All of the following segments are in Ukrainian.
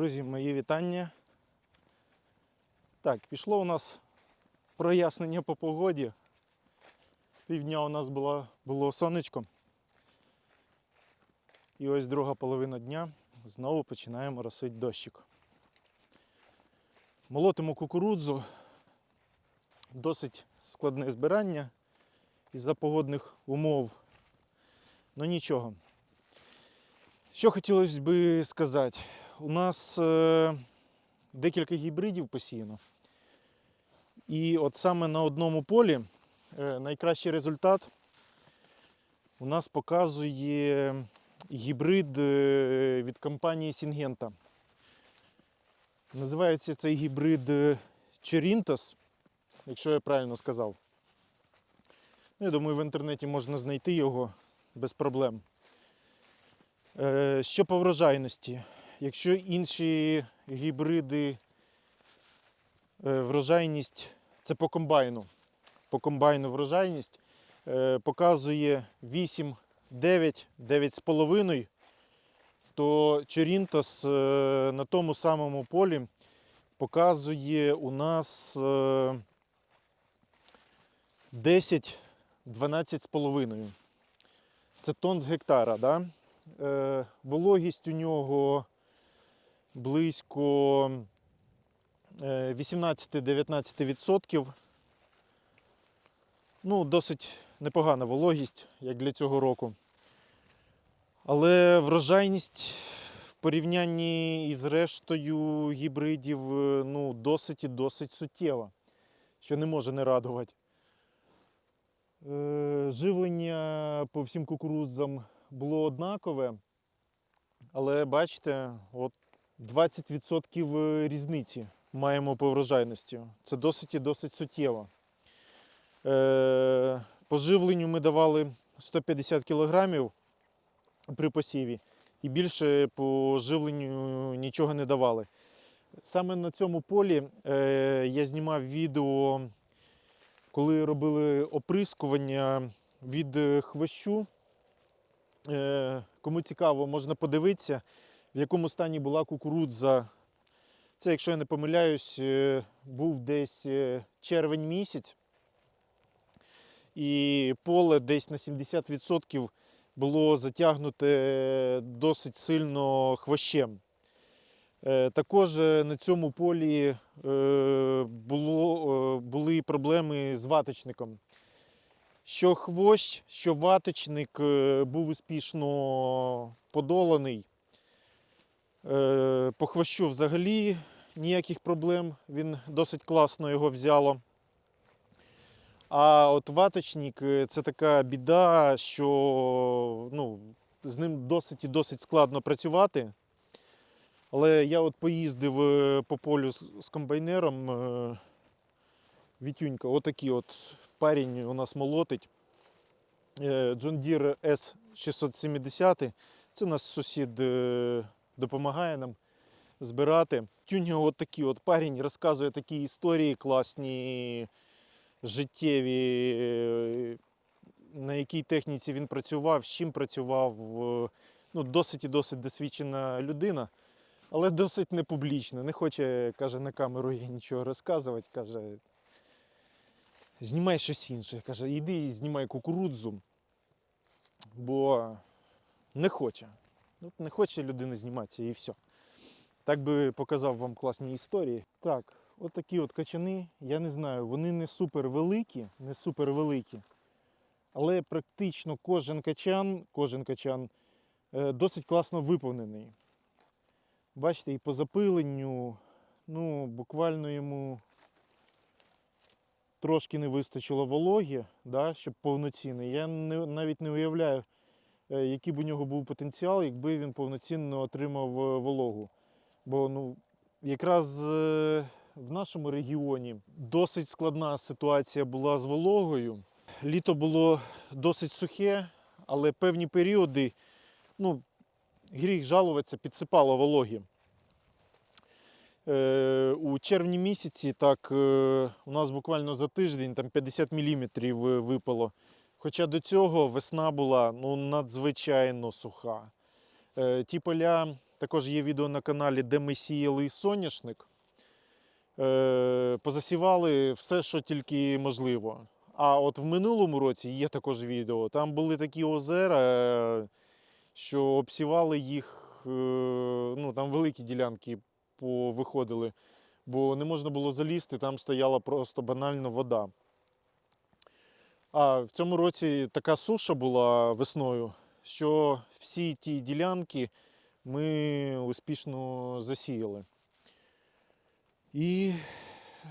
Друзі, мої вітання. Так, пішло у нас прояснення по погоді. Півдня у нас було, було сонечко. І ось друга половина дня знову починаємо росити дощик. Молотимо кукурудзу. Досить складне збирання із-за погодних умов. Ну нічого. Що хотілося би сказати? У нас е, декілька гібридів посіяно. І от саме на одному полі е, найкращий результат у нас показує гібрид е, від компанії Syngenta. Називається цей гібрид е, Cherintos, якщо я правильно сказав. Ну, я думаю, в інтернеті можна знайти його без проблем. Е, Що по врожайності? Якщо інші гібриди е, врожайність це по комбайну. По комбайну врожайність е, показує 8, 9, 9,5, то Черінтос е, на тому самому полі показує у нас е, 10, 12,5. Це тонн з гектара. Да? Вологість у нього близько е, 18-19%. Ну, досить непогана вологість, як для цього року. Але врожайність в порівнянні із рештою гібридів е, ну, досить і досить суттєва, що не може не радувати. Е, Живлення по всім кукурудзам було однакове, але бачите, от 20% різниці маємо по врожайності. Це досить і досить суттєво. Е, По живленню ми давали 150 кг при посіві і більше по живленню нічого не давали. Саме на цьому полі е, я знімав відео, коли робили оприскування від е, хвощу. Е, Кому цікаво, можна подивитися, в якому стані була кукурудза. Це, якщо я не помиляюсь, е, був десь е, червень місяць. І поле десь на 70% було затягнуте досить сильно хвощем. Е, Також е, на цьому полі е, було, е, були проблеми з ваточником. Що хвощ, що ваточник е, був успішно подоланий. Е, По хвощу взагалі ніяких проблем, він досить класно його взяло. А от ваточник е, це така біда, що ну, з ним досить і досить складно працювати. Але я от поїздив е, по полю з, комбайнером. Вітюнька, отакий от парень у нас молотить. John Deere S670. Це наш сусід допомагає нам збирати. Тюньга от такий от парень розказує такі історії класні, життєві, на якій техніці він працював, з чим працював. Ну, досить і досить досвідчена людина, але досить непублічна. Не хоче, каже, на камеру я нічого розказувати. Каже, знімай щось інше. Каже, іди і знімай кукурудзу, бо не хоче. Ну, не хоче людина зніматися і все. Так би показав вам класні історії. Так, от такі от качани, я не знаю, вони не супер великі, не супер великі, але практично кожен качан, кожен качан е, досить класно виповнений. Бачите, і по запиленню, ну, буквально йому трошки не вистачило вологі, да, щоб повноцінний. Я не, навіть не уявляю, який б у нього був потенціал, якби він повноцінно отримав е, вологу. Бо ну, якраз е, в нашому регіоні досить складна ситуація була з вологою. Літо було досить сухе, але певні періоди, ну, гріх жалуватися, підсипало вологі. Е, у червні місяці так е, у нас буквально за тиждень там 50 мм випало. Хоча до цього весна була ну, надзвичайно суха. Е, ті поля, Також є відео на каналі, де ми сіяли соняшник. Е, позасівали все, що тільки можливо. А от в минулому році є також відео. Там були такі озера, е, що обсівали їх, ну там великі ділянки повиходили, бо не можна було залізти, там стояла просто банально вода. А в цьому році така суша була весною, що всі ті ділянки ми успішно засіяли. І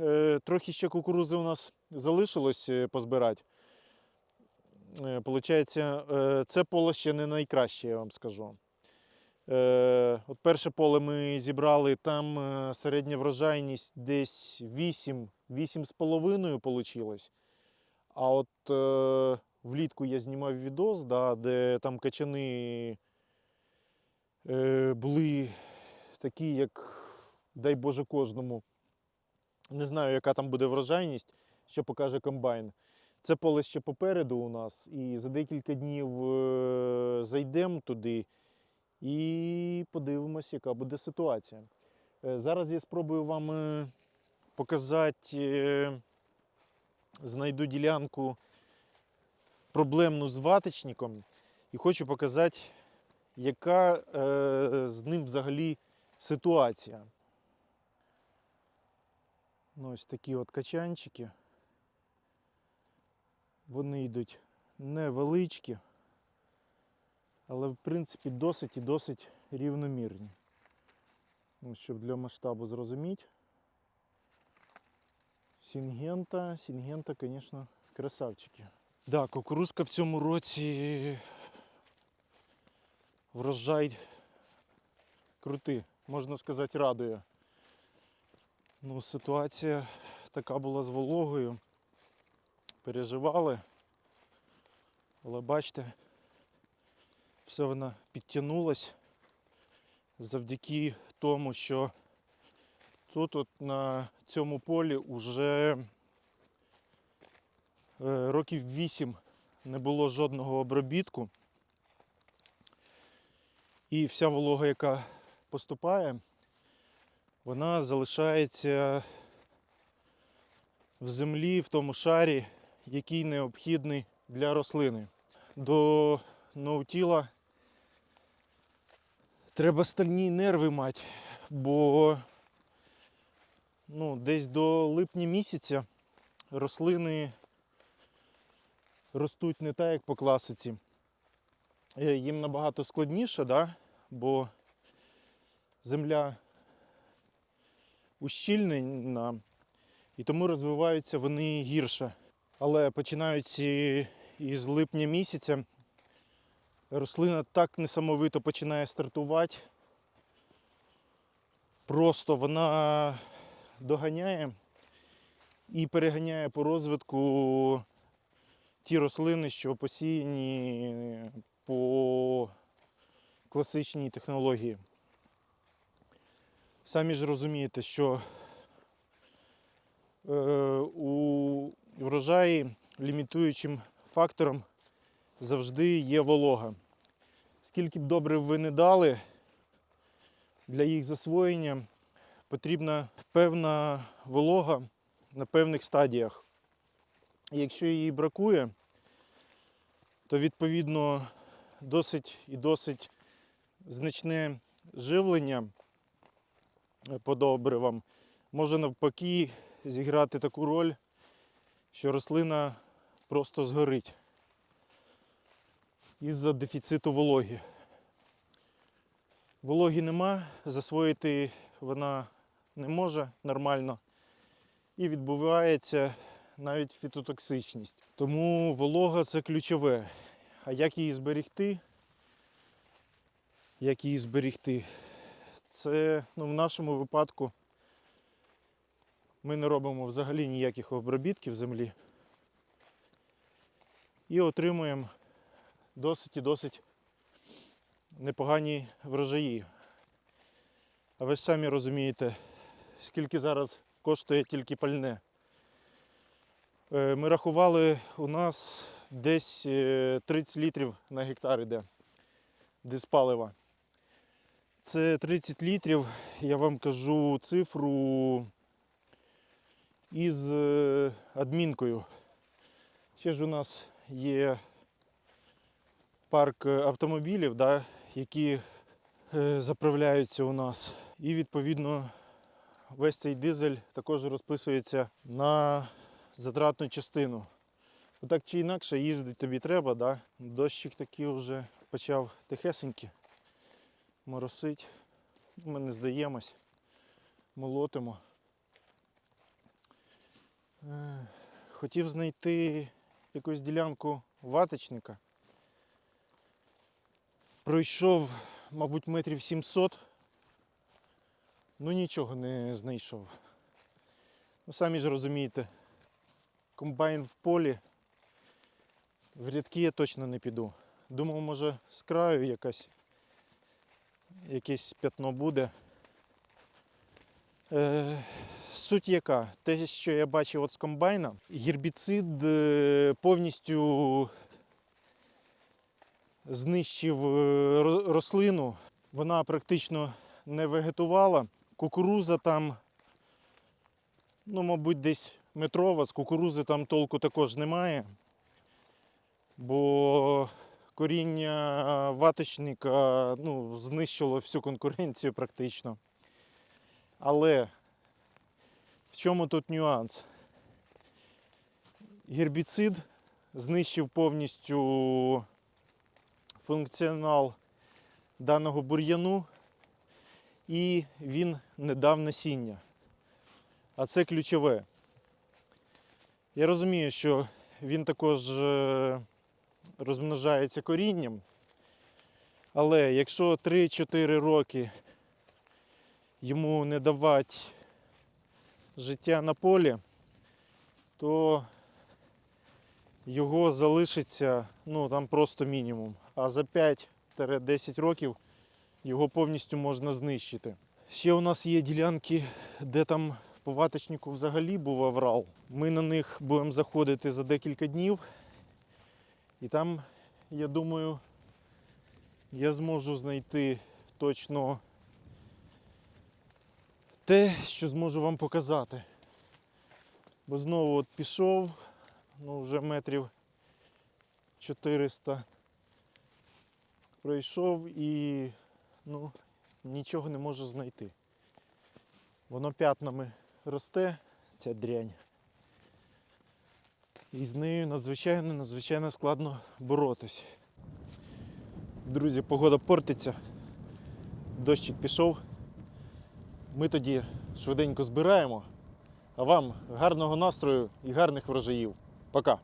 е, трохи ще кукурузи у нас залишилось е, позбирати. Е, Получається, е, це поле ще не найкраще, я вам скажу. От перше поле ми зібрали, там середня врожайність десь 8, 8,5 вийшло. А от е, влітку я знімав відос, да, де там качани е, були такі, як дай Боже кожному. Не знаю, яка там буде врожайність, що покаже комбайн. Це поле ще попереду у нас, і за декілька днів е, зайдемо туди і подивимось, яка буде ситуація. Е, Зараз я спробую вам е, показати, е, знайду ділянку проблемну з ваточником і хочу показати, яка е, з ним взагалі ситуація. Ну, ось такі от качанчики. Вони йдуть невеличкі, але в принципі досить і досить рівномірні. Ну, щоб для масштабу зрозуміти. Сінгента, Сінгента, звісно, красавчики. Да, кукурузка в цьому році врожай крутий, можна сказати, радує. Ну, ситуація така була з вологою. Переживали. Але бачите, все вона підтягнулась завдяки тому, що тут от на цьому полі вже е, років 8 не було жодного обробітку. І вся волога, яка поступає, вона залишається в землі, в тому шарі, який необхідний для рослини. До ноутіла треба стальні нерви мати, бо ну, десь до липня місяця рослини ростуть не так, як по класиці. Е, Їм набагато складніше, да? бо земля ущільнена, і тому розвиваються вони гірше. Але починаючи із липня місяця, рослина так несамовито починає стартувати. Просто вона доганяє і переганяє по розвитку ті рослини, що посіяні по класичній технології. Самі ж розумієте, що е, у врожаї лімітуючим фактором завжди є волога. Скільки б добре ви не дали для їх засвоєння, потрібна певна волога на певних стадіях. І якщо її бракує, то відповідно досить і досить значне живлення е, по добривам може навпаки зіграти таку роль, що рослина просто згорить із-за дефіциту вологи. Вологи нема, засвоїти вона не може нормально і відбувається навіть фітотоксичність. Тому волога це ключове. А як її зберегти? Як її зберегти? Це ну, в нашому випадку ми не робимо взагалі ніяких обробітків землі і отримуємо досить і досить непогані врожаї. А ви ж самі розумієте, скільки зараз коштує тільки пальне. Е, Ми рахували, у нас десь е, 30 літрів на гектар іде диспалива. Це 30 літрів. Я вам кажу цифру із е, адмінкою. Ще ж у нас є парк е, автомобілів, да, які е, заправляються у нас. І відповідно весь цей дизель також розписується на затратну частину. Так чи інакше їздити тобі треба, да? дощик такий вже почав тихесеньки моросить. Ми не здаємось, молотимо. Е, Хотів знайти якусь ділянку ваточника. Пройшов, мабуть, метрів 700. Ну нічого не знайшов. Ну, самі ж розумієте, комбайн в полі. В рядки я точно не піду. Думав, може, з краю якась, якесь п'ятно буде. Е, суть яка? Те, що я бачив от з комбайна, гербіцид е, повністю знищив е, рослину. Вона практично не вегетувала. Кукуруза там, ну, мабуть, десь метрова, з кукурузи там толку також немає. Бо коріння ваточника ну, знищило всю конкуренцію практично. Але в чому тут нюанс? Гербіцид знищив повністю функціонал даного бур'яну і він не дав насіння. А це ключове. Я розумію, що він також е, розмножається корінням, але якщо 3-4 роки йому не давати життя на полі, то його залишиться ну, там просто мінімум. А за 5-10 років його повністю можна знищити. Ще у нас є ділянки, де там по ваточнику взагалі був аврал. Ми на них будемо заходити за декілька днів. І там, я думаю, я зможу знайти точно те, що зможу вам показати. Бо знову от пішов, ну вже метрів 400 пройшов і ну, нічого не можу знайти. Воно п'ятнами росте, ця дрянь. І з нею надзвичайно, надзвичайно складно боротись. Друзі, погода портиться, дощик пішов. Ми тоді швиденько збираємо. А вам гарного настрою і гарних врожаїв. Пока!